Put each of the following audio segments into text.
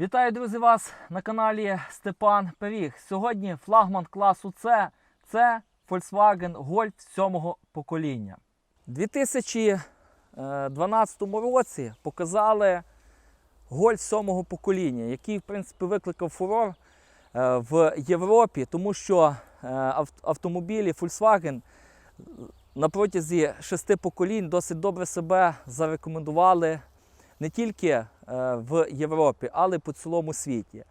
Вітаю, друзі, вас на каналі Степан Пиріг. Сьогодні флагман класу С це Volkswagen Golf 7 покоління. У 2012 році показали Golf 7 покоління, який в принципі викликав фурор е, в Європі, тому що е, автомобілі Volkswagen на протязі шести поколінь досить добре себе зарекомендували не тільки е, в Європі, але й по цілому світі.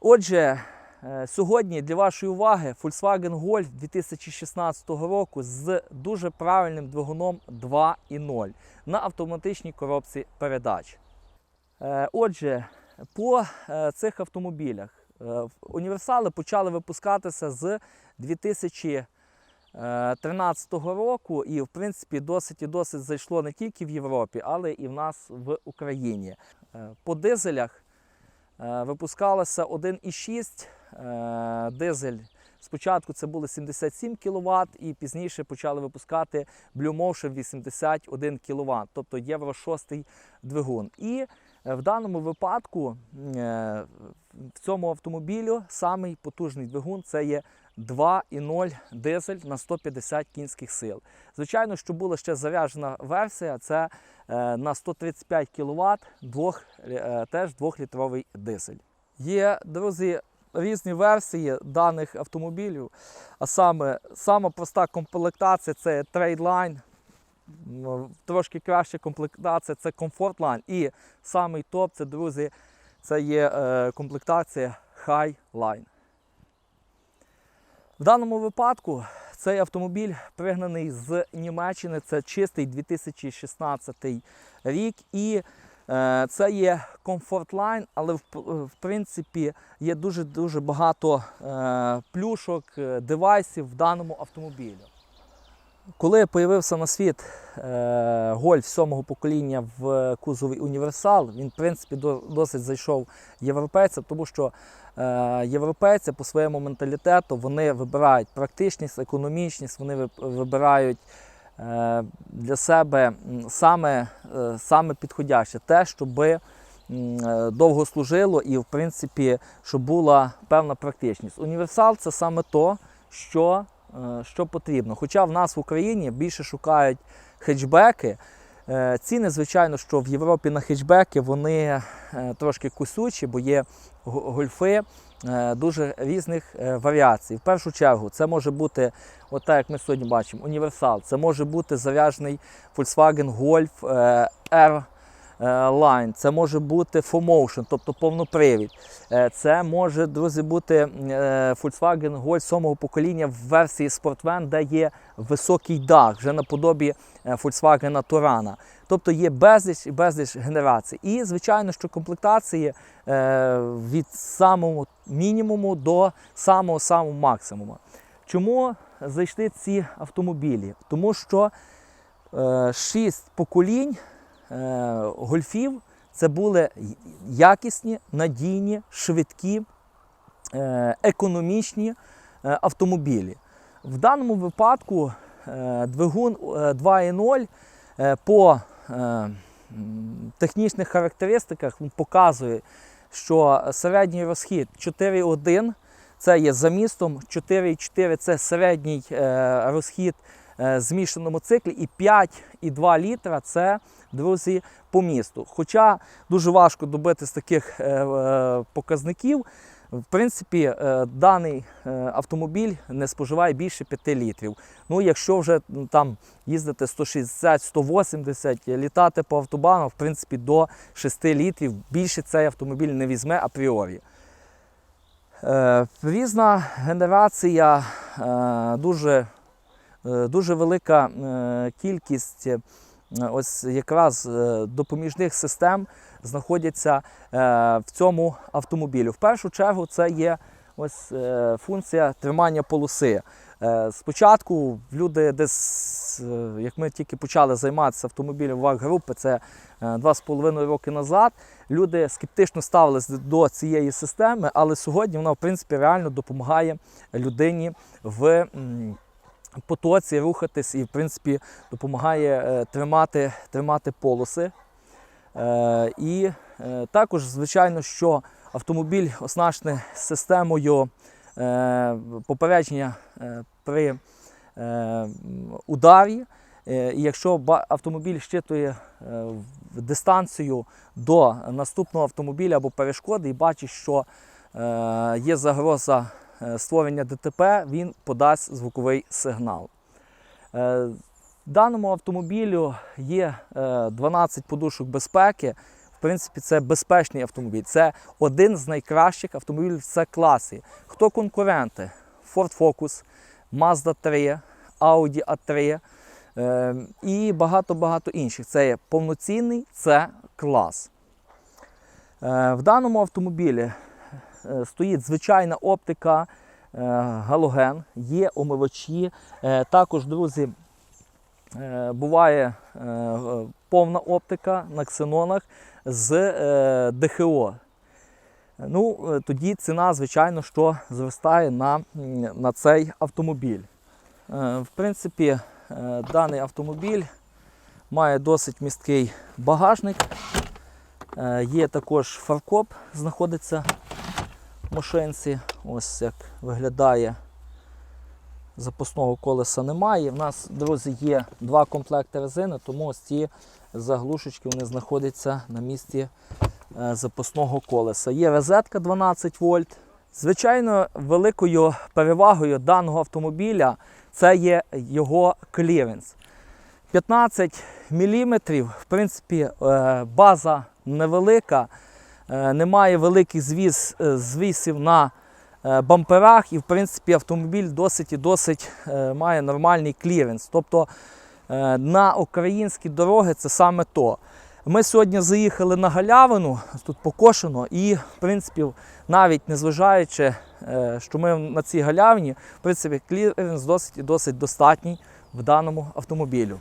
Отже, е, сьогодні для вашої уваги Volkswagen Golf 2016 року з дуже правильним двигуном 2.0 на автоматичній коробці передач. Е, Отже, по цих автомобілях універсали почали випускатися з 2013 року, і в принципі досить і досить зайшло не тільки в Європі, але і в нас в Україні. Е, По дизелях е, випускалося 1,6 е, дизель. Спочатку це було 77 кВт, і пізніше почали випускати Blue Motion 81 кВт, тобто Євро 6 двигун. І в даному випадку в цьому автомобілю самий потужний двигун це є 2,0 дизель на 150 кінських сил. Звичайно, що була ще заряджена версія, це е, на 135 кВт, двох, е, теж 2-літровий дизель. Є, друзі, різні версії даних автомобілів, а саме сама проста комплектація це м, трошки краща комплектація це Line. І самий топ це, друзі, це є е, комплектація Highline. В даному випадку цей автомобіль пригнаний з Німеччини. Це чистий 2016 рік. І е, це є комфортлайн, але в, в принципі є дуже-дуже багато е, плюшок, е, девайсів в даному автомобілі. Коли з'явився на світ е, гольф сьомого покоління в кузові універсал, він в принципі досить зайшов європейцям, тому що е, європейці по своєму менталітету вони вибирають практичність, економічність, вони вибирають е, для себе саме, е, саме підходяще те, щоб довго служило і, в принципі, щоб була певна практичність. Універсал це саме то, що, е, що потрібно. Хоча в нас в Україні більше шукають хетчбеки. Е, Ціни, звичайно, що в Європі на хетчбеки вони е, трошки кусючі, бо є гольфи е, дуже різних е, варіацій. В першу чергу, це може бути, от так як ми сьогодні бачимо, універсал. Це може бути заряджений Volkswagen Golf е, R е, Line, це може бути full motion, тобто повнопривід. Е, Це може, друзі, бути е, Volkswagen Golf 7 покоління в версії Sportvan, де є високий дах, вже наподобі е, Volkswagen Турана. Тобто є безліч і безліч генерацій. І, звичайно, що комплектації е, від самого мінімуму до самого самого максимуму. Чому зайшли ці автомобілі? Тому що е, шість поколінь е, гольфів це були якісні, надійні, швидкі, е, економічні е, автомобілі. В даному випадку е, двигун е, 2.0 е, по е, технічних характеристиках показує, що середній розхід 4.1 це є за містом, 4,4 це середній е, розхід е, змішаному циклі, і 5,2 літра це, друзі, по місту. Хоча дуже важко добитись таких е, е, показників. В принципі, е, даний е, автомобіль не споживає більше 5 літрів. Ну, якщо вже там їздити 160-180, літати по автобану, в принципі, до 6 літрів більше цей автомобіль не візьме апріорі. Е, Різна генерація, е, дуже, е, дуже велика е, кількість е, ось якраз е, допоміжних систем знаходяться е, в цьому автомобілі. В першу чергу це є ось е, функція тримання полоси. Е, Спочатку люди десь, е, як ми тільки почали займатися автомобілем ваг групи, це е, два з половиною роки назад. Люди скептично ставились до цієї системи, але сьогодні вона в принципі реально допомагає людині в потоці рухатись і в принципі допомагає е, тримати, тримати полоси. Е, І е, також, звичайно, що автомобіль оснащений системою попередження при ударі. І якщо автомобіль щитує дистанцію до наступного автомобіля або перешкоди і бачить, що є загроза створення ДТП, він подасть звуковий сигнал. Е, Даному автомобілю є е, 12 подушок безпеки. В принципі, це безпечний автомобіль. Це один з найкращих автомобілів в класі. Хто конкуренти? Ford Focus, Mazda 3, Audi A3 е, і багато-багато інших. Це є повноцінний це клас. Е, В даному автомобілі е, стоїть звичайна оптика, е, галоген, є омивачі. Е, Також, друзі, Е, буває е, е, повна оптика на ксенонах з е, ДХО. Ну, е, тоді ціна, звичайно, що зростає на, на цей автомобіль. Е, В принципі, е, даний автомобіль має досить місткий багажник. Е, Є також фаркоп, знаходиться машинці. Ось як виглядає запасного колеса немає. У нас, друзі, є два комплекти резини, тому ось ці заглушечки вони знаходяться на місці е, запасного колеса. Є розетка 12 вольт. Звичайно, великою перевагою даного автомобіля це є його кліренс. 15 мм, в принципі, е, база невелика, немає великих звіз, е, звісів на е, бамперах, і в принципі автомобіль досить і досить е, має нормальний кліренс. Тобто е, на українські дороги це саме то. Ми сьогодні заїхали на галявину, тут покошено, і в принципі, навіть незважаючи, е, що ми на цій галявині, в принципі, кліренс досить і досить достатній в даному автомобілю.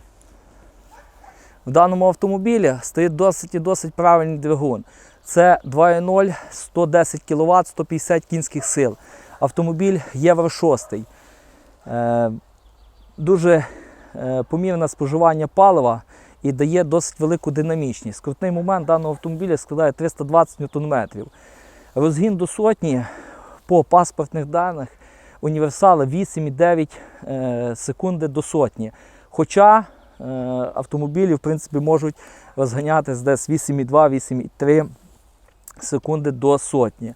В даному автомобілі стоїть досить і досить правильний двигун. Це 2.0, 110 кВт, 150 кінських сил. Автомобіль Євро 6. Е, дуже е, помірне споживання палива і дає досить велику динамічність. Крутний момент даного автомобіля складає 320 Нм. Розгін до сотні по паспортних даних універсали 8,9 е, секунди до сотні. Хоча автомобілі в принципі можуть розганятись десь 8,2-8,3 секунди до сотні.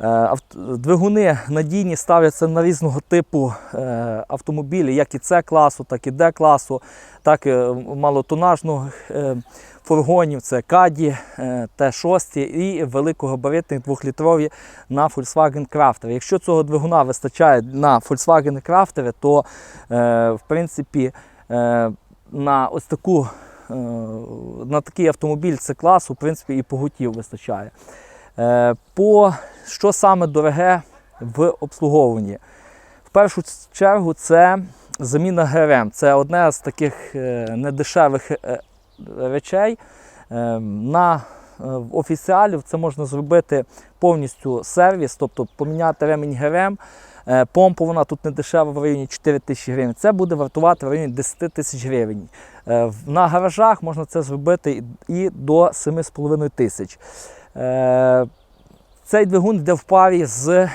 Е, Двигуни надійні ставляться на різного типу е, автомобілі, як і С класу, так і Д класу, так і малотонажних е, фургонів, це Каді, е, Т6 і великогабаритні двохлітрові на Volkswagen Crafter. Якщо цього двигуна вистачає на Volkswagen Crafter, то в принципі на ось таку на такий автомобіль С класу в принципі і поготів вистачає. Е, По що саме дороге в обслуговуванні? В першу чергу це заміна ГРМ. Це одне з таких е, недешевих е, речей. Е, На е, в офіціалів це можна зробити повністю сервіс, тобто поміняти ремінь ГРМ. Е, Помпа вона тут не дешева в районі 4 тисячі гривень. Це буде вартувати в районі 10 тисяч гривень. Е, На гаражах можна це зробити і- до 7,5 тисяч. Е, Цей двигун йде в парі з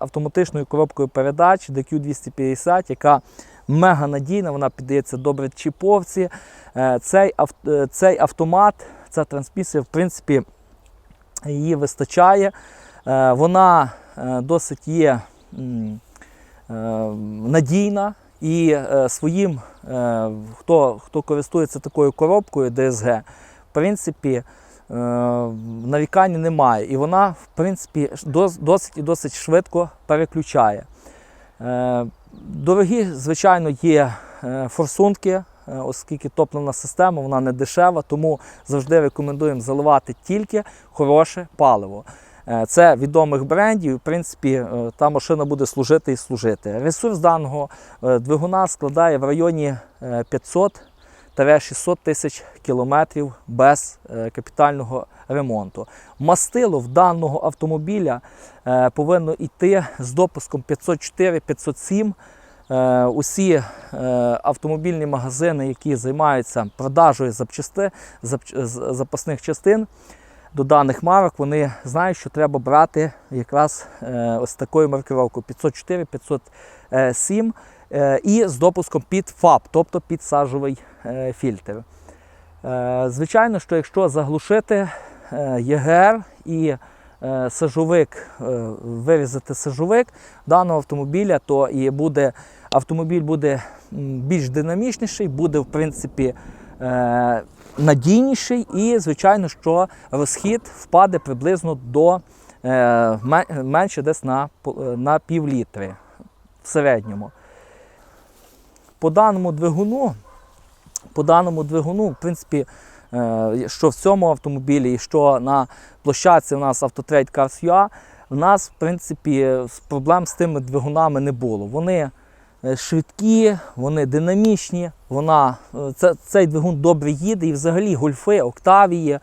автоматичною коробкою передач DQ250, яка мега надійна, вона піддається добре чіповці. Цей, цей автомат, ця трансмісія, в принципі, її вистачає. Вона досить є надійна і е, своїм, е, хто, хто користується такою коробкою DSG, в принципі, е, нарікань немає. І вона, в принципі, досить і досить швидко переключає. Е, Дорогі, звичайно, є е, форсунки, е, оскільки топливна система вона не дешева, тому завжди рекомендуємо заливати тільки хороше паливо. Е, Це відомих брендів, в принципі, е, та машина буде служити і служити. Ресурс даного е, двигуна складає в районі е, 500-600 тисяч кілометрів без капітального ремонту. Мастило в даного автомобіля повинно йти з допуском 504-507 е, усі автомобільні магазини, які займаються продажею запчасти, запч- запасних частин до даних марок, вони знають, що треба брати якраз е, ось такою маркировкою 504, 507 е, і з допуском під ФАП, тобто під сажовий е, фільтр. Е, Звичайно, що якщо заглушити ЄГР і сажовик, вирізати сажовик даного автомобіля, то і буде автомобіль буде більш динамічніший, буде в принципі надійніший, і звичайно, що розхід впаде приблизно до е, менше десь на, е, на пів літри в середньому. По даному двигуну, по даному двигуну, в принципі, е, що в цьому автомобілі, і що на площадці у нас Autotrade Cars UA, в нас, в принципі, проблем з тими двигунами не було. Вони швидкі, вони динамічні, вона, е, це, цей двигун добре їде і взагалі гольфи, октавії,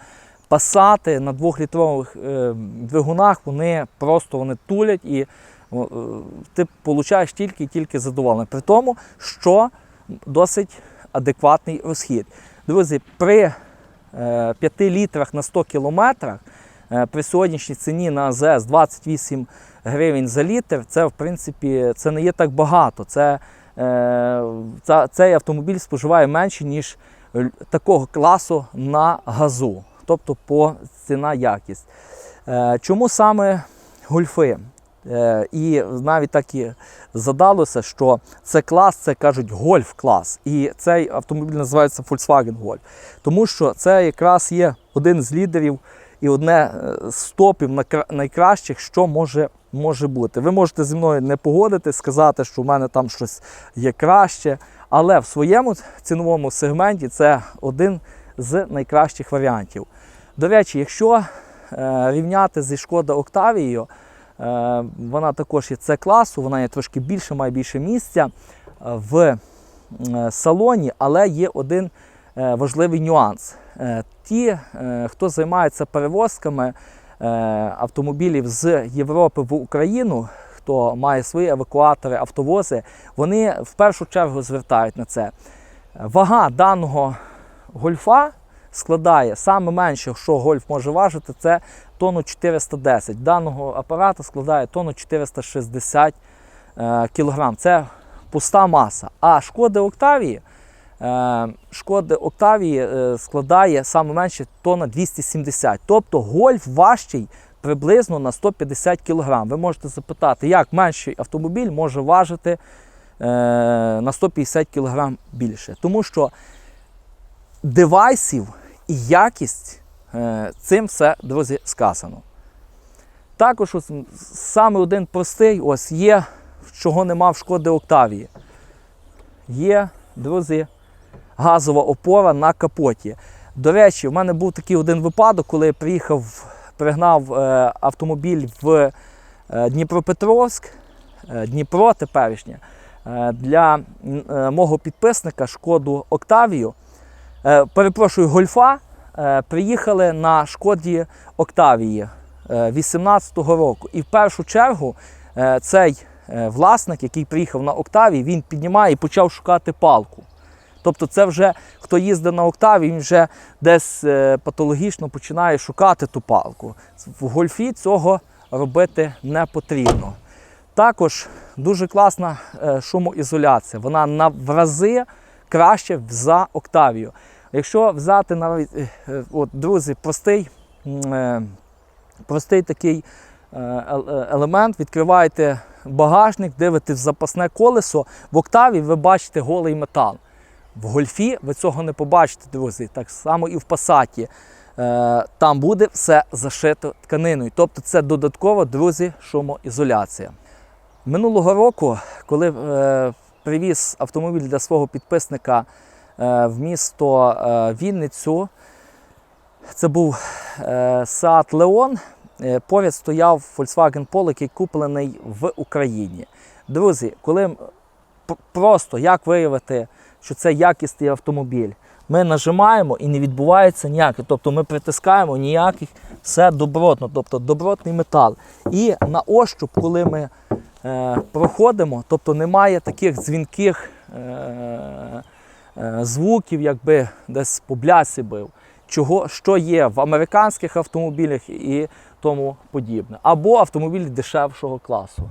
пасати на двохлітрових е, двигунах вони просто вони тулять і е, ти получаєш тільки і тільки задоволення. При тому, що досить адекватний розхід. Друзі, при е, 5 літрах на 100 кілометрах е, при сьогоднішній ціні на АЗС 28 гривень за літр, це в принципі це не є так багато. Це, е, ця- цей автомобіль споживає менше, ніж такого класу на газу, тобто по ціна якість. Е, чому саме гольфи? Е, і навіть так і задалося, що це клас, це кажуть гольф-клас. І цей автомобіль називається Volkswagen Golf. Тому що це якраз є один з лідерів і одне е, з топів найкращих, що може, може бути. Ви можете зі мною не погодитись, сказати, що в мене там щось є краще, але в своєму ціновому сегменті це один з найкращих варіантів. До речі, якщо е, рівняти зі Шкода Октавією, е, вона також є це класу, вона є трошки більше, має більше місця в салоні, але є один важливий нюанс. Ті, е, хто займається перевозками е, автомобілів з Європи в Україну, хто має свої евакуатори, автовози, вони в першу чергу звертають на це. Вага даного гольфа складає саме менше, що гольф може важити, це тонну 410. Даного апарата складає тонну 460 е, кілограм. Це пуста маса. А шкоди Октавії, е, шкоди Октавії е, складає саме менше тонна 270. Тобто гольф важчий приблизно на 150 кілограм. Ви можете запитати, як менший автомобіль може важити е, на 150 кілограм більше. Тому що девайсів і якість цим все, друзі, сказано. Також саме один простий ось є, чого нема в шкоди Октавії. Є, друзі, газова опора на капоті. До речі, в мене був такий один випадок, коли я приїхав, пригнав е, автомобіль в е, Дніпропетровськ, е, Дніпро теперішнє, для мого підписника шкоду Октавію. Перепрошую, гольфа. Приїхали на шкоді Октавії 18-го року. І в першу чергу цей власник, який приїхав на Октавії, він піднімає і почав шукати палку. Тобто, це вже хто їздить на Октаві, він вже десь е, патологічно починає шукати ту палку. В гольфі цього робити не потрібно. Також дуже класна е, шумоізоляція. Вона на в рази краще за Октавію. Якщо взяти навіть, е, от, друзі, простий, простий такий ел- елемент, відкриваєте багажник, дивитесь в запасне колесо, в Октаві ви бачите голий метал. В гольфі ви цього не побачите, друзі. Так само і в пасаті. Е, там буде все зашито тканиною. Тобто це додатково, друзі, шумоізоляція. Минулого року, коли е, привіз автомобіль для свого підписника е, в місто Вінницю, це був Seat е, поряд стояв Volkswagen Polo, який куплений в Україні. Друзі, коли просто як виявити, що це якісний автомобіль, ми нажимаємо і не відбувається ніяких. Тобто ми притискаємо ніяких, все добротно, тобто добротний метал. І на ощуп, коли ми е, проходимо, тобто немає таких дзвінких е, е, звуків, якби десь по блясі бив. Чого, що є в американських автомобілях і тому подібне. Або автомобілі дешевшого класу.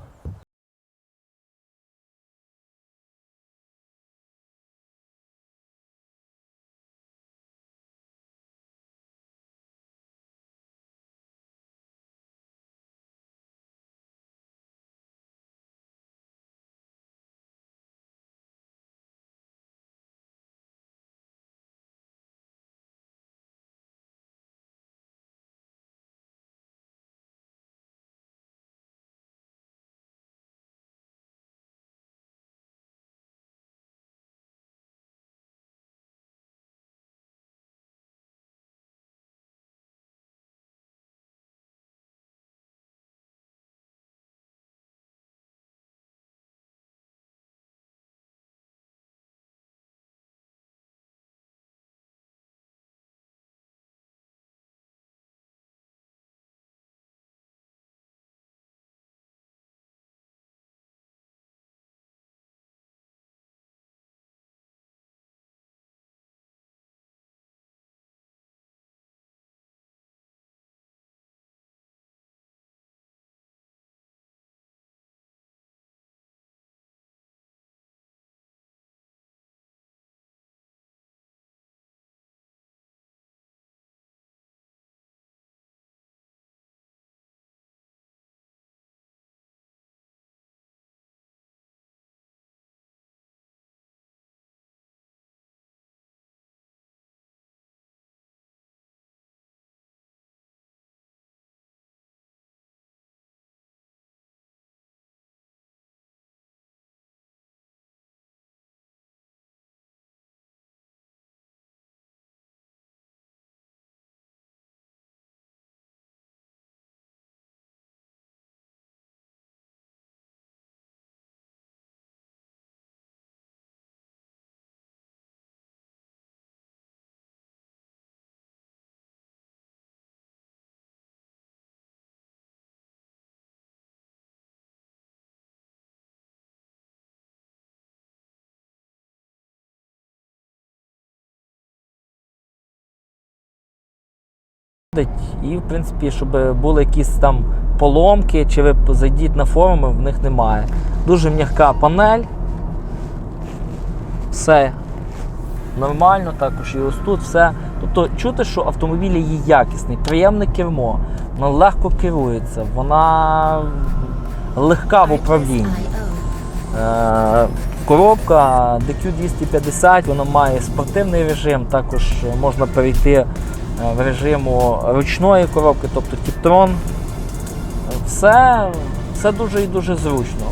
І, в принципі, щоб були якісь там поломки, чи ви зайдіть на форуми, в них немає. Дуже м'яка панель. Все нормально, також і ось тут все. Тобто чути, що автомобіль є якісний, приємне кермо, вона легко керується, вона легка в управлінні. Е, Коробка DQ250, вона має спортивний режим, також можна перейти в режиму ручної коробки, тобто Тіптрон. Все, все дуже і дуже зручно.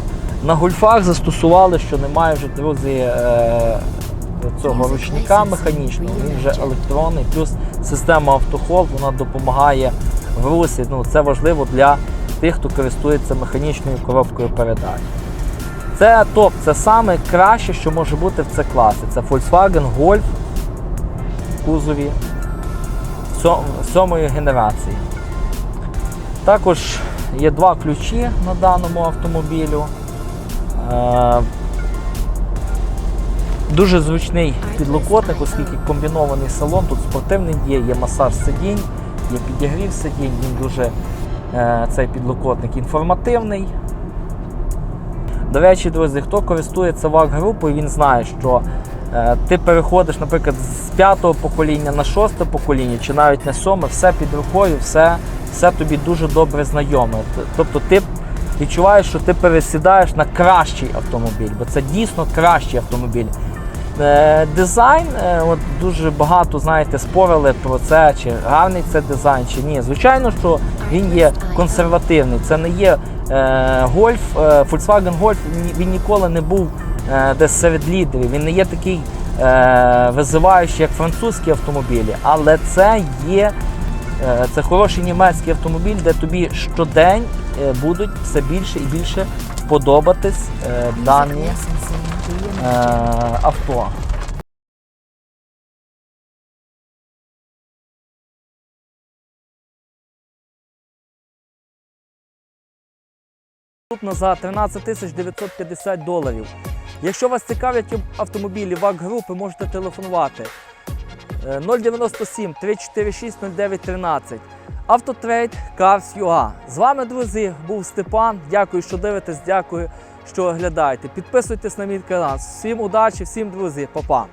На гольфах застосували, що немає вже, друзі, е, цього ручника механічного, він вже електронний, плюс система автохол вона допомагає в русі. Ну, це важливо для тих, хто користується механічною коробкою передач. Це топ, це саме краще, що може бути в це класі. Це Volkswagen Golf в кузові сьомої генерації. Також є два ключі на даному автомобілю. Е, Дуже зручний підлокотник, оскільки комбінований салон, тут спортивний є, є масаж сидінь, є підігрів сидінь, він дуже е, цей підлокотник інформативний. До речі, друзі, хто користується ВАГ-групою, він знає, що ти переходиш, наприклад, з п'ятого покоління на шосте покоління, чи навіть на сьоме, все під рукою, все, все тобі дуже добре знайоме. Тобто ти відчуваєш, що ти пересідаєш на кращий автомобіль, бо це дійсно кращий автомобіль. Е, Дизайн, е, от дуже багато знаєте, спорили про це, чи гарний це дизайн, чи ні. Звичайно, що він є консервативний. Це не є е, гольф, е, Volkswagen Golf, він, ніколи не був е, десь серед лідерів. Він не є такий е, визиваючий, як французькі автомобілі, але це є е, це хороший німецький автомобіль, де тобі щодень е, будуть все більше і більше подобатись е, дані е, авто. Доступна за 13 тисяч 950 доларів. Якщо вас цікавлять автомобілі ВАК групи, можете телефонувати Е, 097 346 0913. Автотрейд Cars.ua. З вами, друзі, був Степан. Дякую, що дивитесь, дякую, що оглядаєте. Підписуйтесь на мій канал. Всім удачі, всім друзі, па-па.